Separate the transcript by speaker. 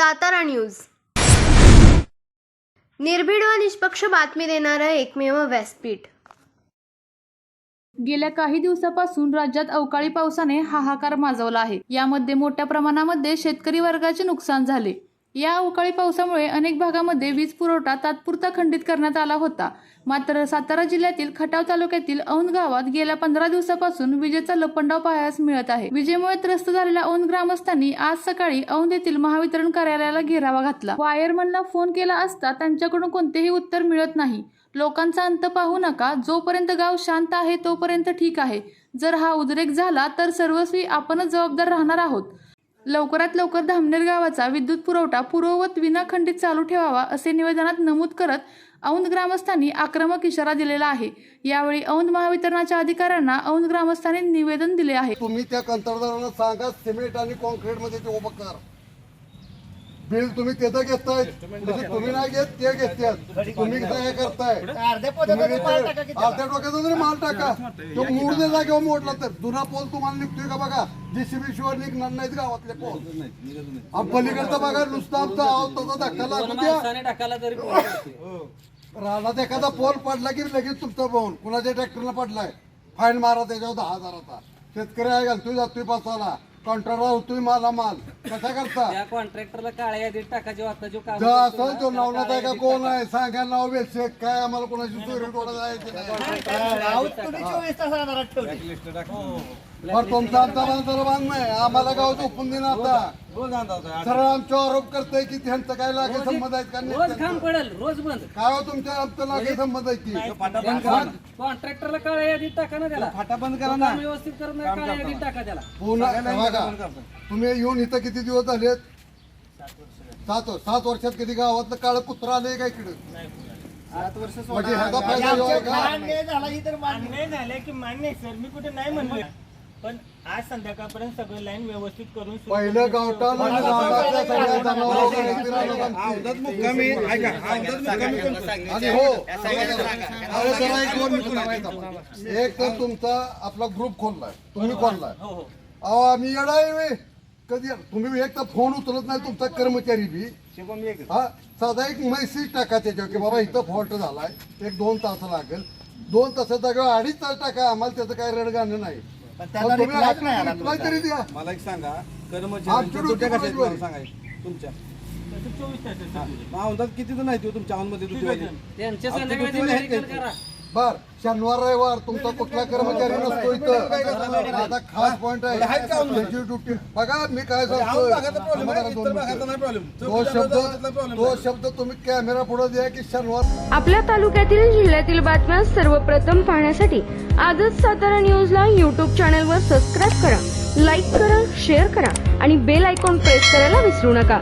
Speaker 1: Satara news. निर्भीड व निष्पक्ष बातमी देणारं एकमेव व्यासपीठ.
Speaker 2: गेल्या काही दिवसापासून राज्यात अवकाळी पावसाने हाहाकार माजवला आहे. यामध्ये मोठ्या प्रमाणामध्ये शेतकरी वर्गाचे नुकसान झाले. या अवकाळी पावसामुळे अनेक भागामध्ये वीज पुरवठा तात्पुरता खंडित करण्यात आला होता. मात्र सातारा जिल्ह्यातील खटाव तालुक्यातील औंध गावात गेल्या पंधरा दिवसापासून विजेचा लपंडाव पाहायला मिळत आहे. विजेमुळे त्रस्त झालेल्या औंध ग्रामस्थांनी आज सकाळी औंध येथील महावितरण कार्यालयाला घेरावा घातला. वायरमनला फोन केला असता त्यांच्याकडून कोणतेही उत्तर मिळत नाही. लोकांचा अंत पाहू नका. जोपर्यंत गाव शांत आहे तोपर्यंत ठीक आहे. जर हा उद्रेक झाला तर सर्वस्वी आपणच जबाबदार राहणार आहोत. लवकरात लवकर धामनेर गावाचा विद्युत पुरवठा पूर्ववत विनाखंडित चालू ठेवावा असे निवेदनात नमूद करत औंध ग्रामस्थांनी आक्रमक इशारा दिलेला आहे. यावेळी औंध महावितरणाच्या अधिकाऱ्यांना औंध ग्रामस्थांनी निवेदन दिले आहे.
Speaker 3: तुम्ही त्या कंत्राटदारांना सांगा सिमेंट आणि कॉन्क्रीटमध्ये ते उभं कर. बिल तुम्ही त्याचं घेताय. म्हणजे तुम्ही नाही घेत ते घेतात तुम्ही काय करताय.
Speaker 4: अर्ध्या
Speaker 3: डोक्याचा जरी माल टाका तो मूळ दे जागेवर मोडला तर. जुना पोल तुम्हाला निघतोय का बघा? जीसीबी शिवाय निघणार नाहीत गावातले पोल. पलीकडचा बघा नुसता आमचा आहोत त्याचा धक्का लागू द्या. रानात एखादा पोल पडला की लगेच तुमचा पाहून कुणाच्या ट्रॅक्टरला पडलाय? फाईन मारा त्याच्यावर दहा हजाराचा. शेतकरी आहे घालतोय जातोय पासाला कॉन्ट्रॅक्टर होतोय माला माल कसा करता?
Speaker 5: त्या कॉन्ट्रॅक्टरला काळ्या यादीत टाकायची आता जो काम
Speaker 3: जो असं तो नावनात आहे का कोण आहे? सांगा नाव बेल काय आम्हाला कोणाची चोरी टोळा जायची नाही.
Speaker 4: राऊत तुम्ही चोवीस तास राहणार ठेवली.
Speaker 3: बरं तुमचा आमचा बांधारा बांध नाही. आम्हाला गाव झोपून देणार आता. सरळ आमच्या आरोप करताय की त्यांचं काय लागे संबंध आहेत का
Speaker 5: रोज
Speaker 3: नाही
Speaker 5: काम पडेल रोज बंद.
Speaker 3: काय हो तुमच्या आमचं लागे संबंध आहे की?
Speaker 5: कॉन्ट्रॅक्टरला काळ्या यादीत टाका ना त्याला. फाटा बंद करा ना. व्यवस्थित करून काळ्या यादीत टाका त्याला.
Speaker 3: पुन्हा बघा. तुम्ही येऊन इथं किती दिवस झालेत? सात सात वर्षात कधी गावातलं काळ कुत्रा आलंय का इकडे? म्हणजे ह्याचा फायदा
Speaker 4: आमच्या
Speaker 3: होय का?
Speaker 4: अन्याय झाला ही तर
Speaker 6: की मान्य आहे सर. मी कुठे नाही म्हणलोय पण आज संध्याकाळपर्यंत सगळं लाईन व्यवस्थित करून सुरू
Speaker 3: पहिलं गावठाण आणि सगळ्या. आणि हो अरे एक दोन मिनिटं थांबा. एक तर तुमचा आपला ग्रुप खोललाय. तुम्ही खोललाय. अहो आम्ही येडा आहे. कधी तुम्ही एक तर फोन उचलत नाही तुमचा कर्मचारी बी. हा साधा एक मेसेज टाका त्याच्यावर की बाबा इथं फॉल्ट झालाय. एक दोन तास लागेल. दोन तासाच्या जागेवर अडीच तास टाका. आम्हाला त्याचं काही रडगाणं नाही.
Speaker 4: पण त्याला
Speaker 3: पण तुम्ही
Speaker 4: reply नाही आला
Speaker 3: reply तरी द्या.
Speaker 7: मला एक सांगा कर्मचारी
Speaker 3: डोक्यात
Speaker 7: तुमच्या कशात
Speaker 3: बरोबर.
Speaker 7: मला सांगाय तुमच्या.
Speaker 6: तसं चोवीस तास
Speaker 7: महावंतात किती जण आहेत हो तुमच्या मध्ये
Speaker 5: त्यांच्या संध्याकाळी
Speaker 7: आहेत?
Speaker 5: करा.
Speaker 3: बर शनिवार रविवार तुमचा कुठला कर्मचारी नसतो इथं. आता खास पॉइंट आहे? त्याची ड्युटी बघा मी काय
Speaker 7: problem
Speaker 3: सांगतो. तो शब्द तो शब्द तुम्ही कॅमेरा पुढे द्या की शनिवार
Speaker 8: आपल्या तालुक्यातील जिल्ह्यातील बातम्या सर्वप्रथम पाहण्यासाठी आजच सातारा न्यूजला यूट्यूब चॅनलवर सबस्क्राईब करा लाईक करा शेअर करा आणि बेल आयकॉन प्रेस करायला विसरू नका.